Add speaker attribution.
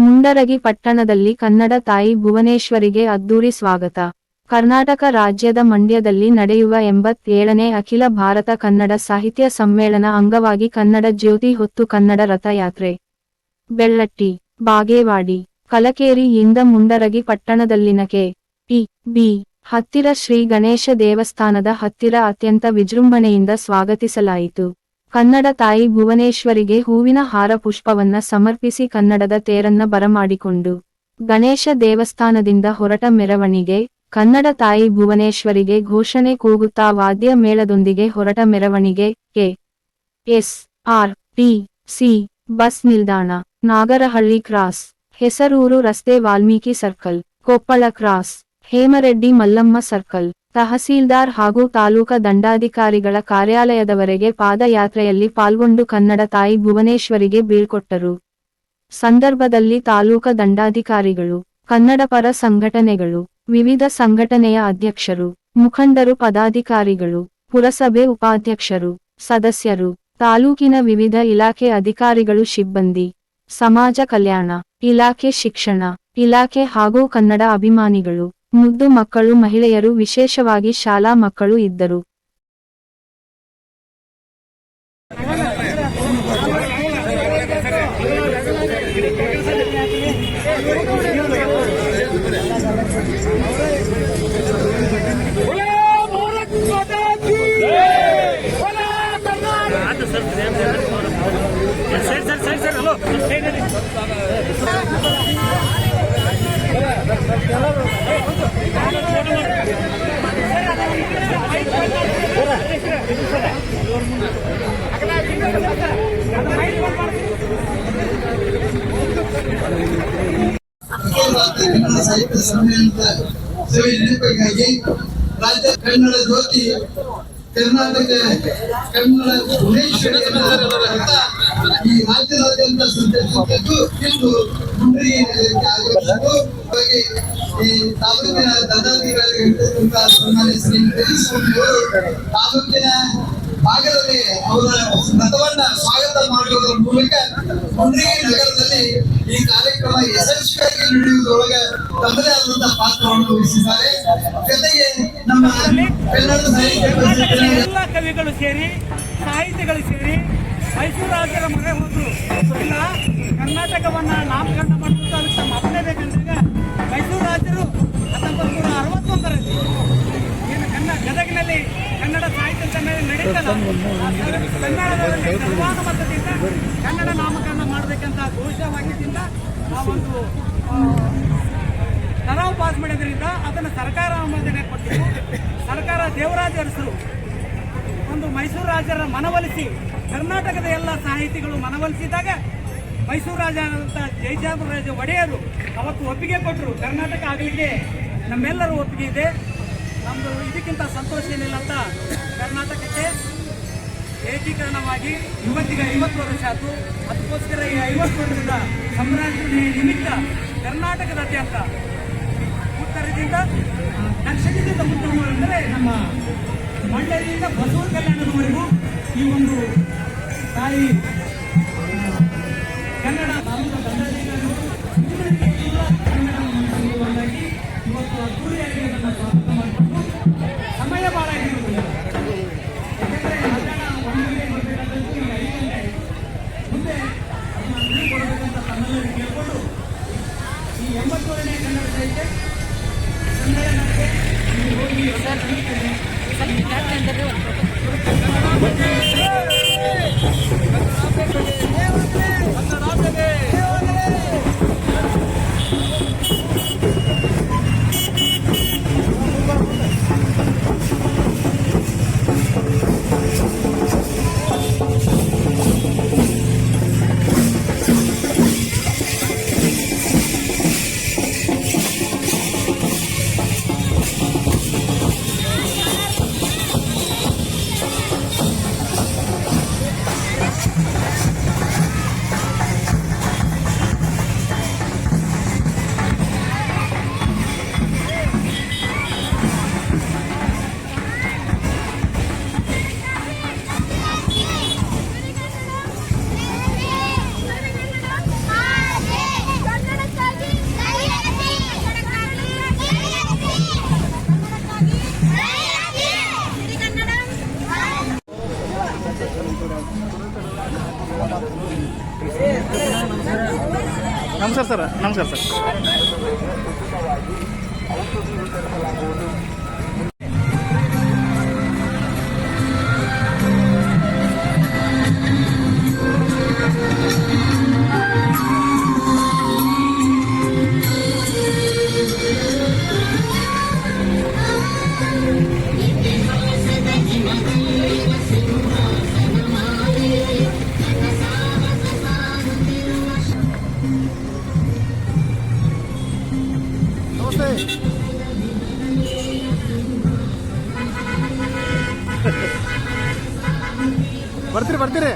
Speaker 1: ಮುಂಡರಗಿ ಪಟ್ಟಣದಲ್ಲಿ ಕನ್ನಡ ತಾಯಿ ಭುವನೇಶ್ವರಿಗೆ ಅದ್ದೂರಿ ಸ್ವಾಗತ. ಕರ್ನಾಟಕ ರಾಜ್ಯದ ಮಂಡ್ಯದಲ್ಲಿ ನಡೆಯುವ ಎಂಬತ್ತೇಳನೇ ಅಖಿಲ ಭಾರತ ಕನ್ನಡ ಸಾಹಿತ್ಯ ಸಮ್ಮೇಳನ ಅಂಗವಾಗಿ ಕನ್ನಡ ಜ್ಯೋತಿ ಹೊತ್ತು ಕನ್ನಡ ರಥಯಾತ್ರೆ. ಬೆಳ್ಳಟ್ಟಿ, ಬಾಗೇವಾಡಿ ಕಲಕೇರಿಯಿಂದ ಮುಂಡರಗಿ ಪಟ್ಟಣದಲ್ಲಿನ ಕೆ. P B. ಹತ್ತಿರ ಶ್ರೀ ಗಣೇಶ ದೇವಸ್ಥಾನದ ಹತ್ತಿರ ಅತ್ಯಂತ ವಿಜೃಂಭಣೆಯಿಂದ ಸ್ವಾಗತಿಸಲಾಯಿತು. ಕನ್ನಡ ತಾಯಿ ಭುವನೇಶ್ವರಿಗೆ ಹೂವಿನ ಹಾರ ಪುಷ್ಪವನ್ನ ಸಮರ್ಪಿಸಿ ಕನ್ನಡದ ತೇರನ್ನ ಬರಮಾಡಿಕೊಂಡು ಗಣೇಶ ದೇವಸ್ಥಾನದಿಂದ ಹೊರಟ ಮೆರವಣಿಗೆ, ಕನ್ನಡ ತಾಯಿ ಭುವನೇಶ್ವರಿಗೆ ಘೋಷಣೆ ಕೂಗುತ್ತಾ ವಾದ್ಯ ಮೇಳದೊಂದಿಗೆ ಹೊರಟ ಮೆರವಣಿಗೆ, K. S. R. T. C. Bus ನಿಲ್ದಾಣ, ನಾಗರಹಳ್ಳಿ ಕ್ರಾಸ್, ಹೆಸರೂರು ರಸ್ತೆ Valmiki circle, Koppal cross, Hemareddy Mallamma circle. Tahsildar ಹಾಗೂ ತಾಲೂಕ ದಂಡಾಧಿಕಾರಿಗಳ ಕಾರ್ಯಾಲಯದವರೆಗೆ ಪಾದಯಾತ್ರೆಯಲ್ಲಿ ಪಾಲ್ಗೊಂಡು ಕನ್ನಡ ತಾಯಿ ಭುವನೇಶ್ವರಿಗೆ ಬೀಳ್ಕೊಟ್ಟರು. ಸಂದರ್ಭದಲ್ಲಿ ತಾಲೂಕ ದಂಡಾಧಿಕಾರಿಗಳು, ಕನ್ನಡ ಪರ ಸಂಘಟನೆಗಳು, ವಿವಿಧ ಸಂಘಟನೆಯ ಅಧ್ಯಕ್ಷರು, ಮುಖಂಡರು, ಪದಾಧಿಕಾರಿಗಳು, ಪುರಸಭೆ ಉಪಾಧ್ಯಕ್ಷರು, ಸದಸ್ಯರು, ತಾಲೂಕಿನ ವಿವಿಧ ಇಲಾಖೆ ಅಧಿಕಾರಿಗಳು, ಸಿಬ್ಬಂದಿ, ಸಮಾಜ ಕಲ್ಯಾಣ, ಇಲಾಖೆ ಶಿಕ್ಷಣ, ಇಲಾಖೆ ಹಾಗೂ ಕನ್ನಡ ಅಭಿಮಾನಿಗಳು. ಮುದ್ದು ಮಕ್ಕಳು ಮಹಿಳೆಯರು ವಿಶೇಷವಾಗಿ ಶಾಲಾ ಮಕ್ಕಳು ಇದ್ದರು
Speaker 2: ಸಾಹಿತ್ಯ ಸಮ್ಮೇಳನದ ರಾಜ್ಯ ಕನ್ನಡ ಜ್ಯೋತಿ ಕರ್ನಾಟಕ, ಕನ್ನಡ ಅಂತ ಈ ರಾಜ್ಯದಾದ್ಯಂತ ಸಂಚರಿಸಿದ್ದು ಇಂದು ಮುಂಡ್ರಿ ಹಾಗೂ ಹಾಗೆ ಈ ತಾಲೂಕಿನ ದಂಡಾಧಿಕಾರಿಗಳಿರ್ತಕ್ಕಂಥ ಅವರು ತಾಲೂಕಿನ ಭಾಗದಲ್ಲಿ ಅವರ ರಥವನ್ನ ಸ್ವಾಗತ ಮಾಡುವುದರ ಮೂಲಕ ಮುಂಡ್ರಿಗಿ ನಗರದಲ್ಲಿ ಈ ಕಾರ್ಯಕ್ರಮ ಯಶಸ್ವಿಯಾಗಿ ನಡೆಯುವುದರೊಳಗೆ ತಮ್ಮದೇ ಆದಂತಹ ಪಾತ್ರವನ್ನು ವಹಿಸಿದ್ದಾರೆ. ಜೊತೆಗೆ ನಮ್ಮ
Speaker 3: ಎಲ್ಲ ಕವಿಗಳು ಸೇರಿ, ಸಾಹಿತಿಗಳು ಸೇರಿ ಮೈಸೂರು ರಾಜ್ಯದ ಮೊರೆ ಹೋದ್ರು. ಇಲ್ಲ, ಕರ್ನಾಟಕವನ್ನ ನಾಮಕರಣ ಮಾಡುವುದು ಅದಕ್ಕೆ ತಮ್ಮ ಮೈಸೂರು ರಾಜ್ಯರು ಹತ್ತೊಂಬತ್ತು ನೂರ ಅರವತ್ತೊಂದರಲ್ಲಿ ಏನು ಕನ್ನಡ ಗದಗಿನಲ್ಲಿ ಸಮ್ಮೇಳನದಲ್ಲಿ ಕನ್ನಡ ನಾಮಕರಣ ಮಾಡಬೇಕಂತ ಘೋಷವಾಕ್ಯದಿಂದ ಆ ಒಂದು ಕರಾವು ಪಾಸ್ ಮಾಡಿದ್ರಿಂದ ಅದನ್ನು ಸರ್ಕಾರ ಅನುಮೋದನೆ ಕೊಟ್ಟಿದ್ದು ಸರ್ಕಾರ ದೇವರಾಜ ಒಂದು ಮೈಸೂರು ರಾಜರ ಮನವೊಲಿಸಿ ಕರ್ನಾಟಕದ ಎಲ್ಲ ಸಾಹಿತಿಗಳು ಮನವೊಲಿಸಿದಾಗ ಮೈಸೂರು ರಾಜ ಅಂತ ರಾಜ ಒಡೆಯರು ಅವತ್ತು ಒಪ್ಪಿಗೆ ಕೊಟ್ಟರು. ಕರ್ನಾಟಕ ಆಗಲಿಕ್ಕೆ ನಮ್ಮೆಲ್ಲರೂ ಒಪ್ಪಿಗೆ ಇದೆ. ನಮ್ಮದು ಇದಕ್ಕಿಂತ ಸಂತೋಷ ಏನಿಲ್ಲ ಅಂತ ಕರ್ನಾಟಕಕ್ಕೆ ಏಕೀಕರಣವಾಗಿ ಇವತ್ತಿಗೆ ಐವತ್ತು ವರ್ಷ ಆಯಿತು. ಅದಕ್ಕೋಸ್ಕರ ಈ ಐವತ್ತು ವರ್ಷದ ಸಂಭ್ರಮಾಚರಣೆಯ ನಿಮಿತ್ತ ಕರ್ನಾಟಕದಾದ್ಯಂತ ಉತ್ತರದಿಂದ ದಕ್ಷಿಣದಿಂದ ಉತ್ತಮ ಅಂದರೆ ನಮ್ಮ ಮಂಡ್ಯದಿಂದ ಬಸವ ಕಲ್ಯಾಣದವರೆಗೂ ಈ ಒಂದು ತಾಯಿ ಎಂಬತ್ತೂರನೇ ಕನ್ನಡ ಸಾಹಿತ್ಯ ಸಮ್ಮೇಳನಕ್ಕೆ ಹೋಗಿ ಸರ್
Speaker 4: ನಮಸ್ಕಾರ ಸರ್ ನಮಸ್ಕಾರ ಸರ್. ಬರ್ತೀರಿ ಬರ್ತೀರಿ